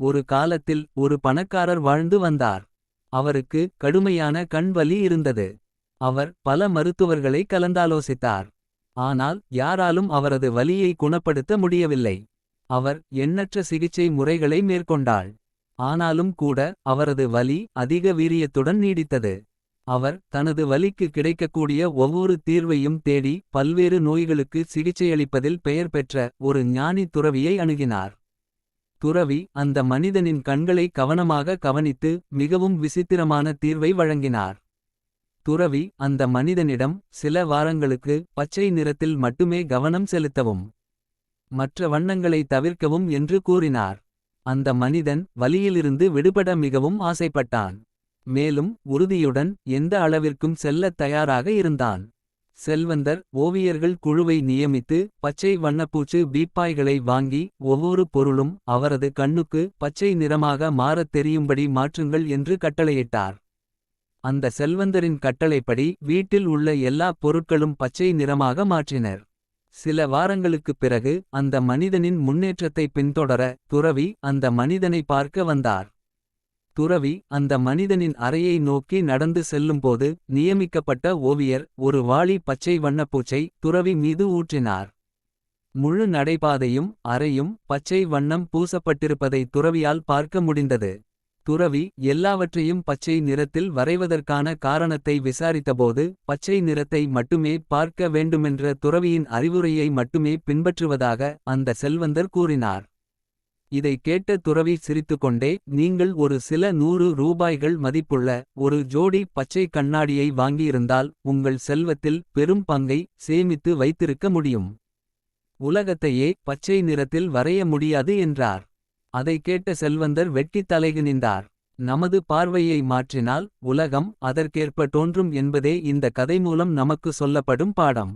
ஒரு காலத்தில் ஒரு பணக்காரர் வாழ்ந்து வந்தார். அவருக்கு கடுமையான கண் வலி இருந்தது. அவர் பல மருத்துவர்களை கலந்தாலோசித்தார். ஆனால் யாராலும் அவரது வலியை குணப்படுத்த முடியவில்லை. அவர் எண்ணற்ற சிகிச்சை முறைகளை மேற்கொண்டாள். ஆனாலும் கூட அவரது வலி அதிக வீரியத்துடன் நீடித்தது. அவர் தனது வலிக்கு கிடைக்கக்கூடிய ஒவ்வொரு தீர்வையும் தேடி. பல்வேறு நோய்களுக்கு சிகிச்சையளிப்பதில் பெயர் பெற்ற ஒரு ஞானி துறவியை அணுகினார். துறவி அந்த மனிதனின் கண்களை கவனமாக கவனித்து. மிகவும் விசித்திரமான தீர்வை வழங்கினார். துறவி அந்த மனிதனிடம் சில வாரங்களுக்கு பச்சை நிறத்தில் மட்டுமே கவனம் செலுத்தவும். மற்ற வண்ணங்களை தவிர்க்கவும் என்று கூறினார். அந்த மனிதன் வலியிலிருந்து விடுபட மிகவும் ஆசைப்பட்டான். மேலும் உறுதியுடன் எந்த அளவிற்கும் செல்லத் தயாராக இருந்தான். செல்வந்தர் ஓவியர்கள் குழுவை நியமித்து பச்சை வண்ணப்பூச்சு பீப்பாய்களை வாங்கி. ஒவ்வொரு பொருளும் அவரது கண்ணுக்கு பச்சை நிறமாக மாறத் தெரியும்படி மாற்றுங்கள் என்று கட்டளையிட்டார். அந்த செல்வந்தரின் கட்டளைப்படி வீட்டில் உள்ள எல்லா பொருட்களும் பச்சை நிறமாக மாற்றினர். சில வாரங்களுக்குப் பிறகு அந்த மனிதனின் முன்னேற்றத்தை பின்தொடர. துறவி அந்த மனிதனை பார்க்க வந்தார். துறவி அந்த மனிதனின் அறையை நோக்கி நடந்து செல்லும்போது. நியமிக்கப்பட்ட ஓவியர் ஒரு வாளி பச்சை வண்ணப்பூச்சை துறவி மீது ஊற்றினார். முழு நடைபாதையும் அறையும் பச்சை வண்ணம் பூசப்பட்டிருப்பதை துறவியால் பார்க்க முடிந்தது. துறவி எல்லாவற்றையும் பச்சை நிறத்தில் வரைவதற்கான காரணத்தை விசாரித்தபோது. பச்சை நிறத்தை மட்டுமே பார்க்க வேண்டுமென்ற துறவியின் அறிவுரையை மட்டுமே பின்பற்றுவதாக அந்த செல்வந்தர் கூறினார். இதை கேட்ட துறவி சிரித்துக்கொண்டே நீங்கள் ஒரு சில நூறு ரூபாய்கள் மதிப்புள்ள. ஒரு ஜோடி பச்சை கண்ணாடியை வாங்கியிருந்தால் உங்கள் செல்வத்தில் பெரும் பங்கை சேமித்து வைத்திருக்க முடியும். உலகத்தையே பச்சை நிறத்தில் வரைய முடியாது என்றார். அதை கேட்ட செல்வந்தர் வெட்டித் தலைகுனிந்தார். நமது பார்வையை மாற்றினால் உலகம் அதற்கேற்ப தோன்றும் என்பதே இந்த கதை மூலம் நமக்கு சொல்லப்படும் பாடம்.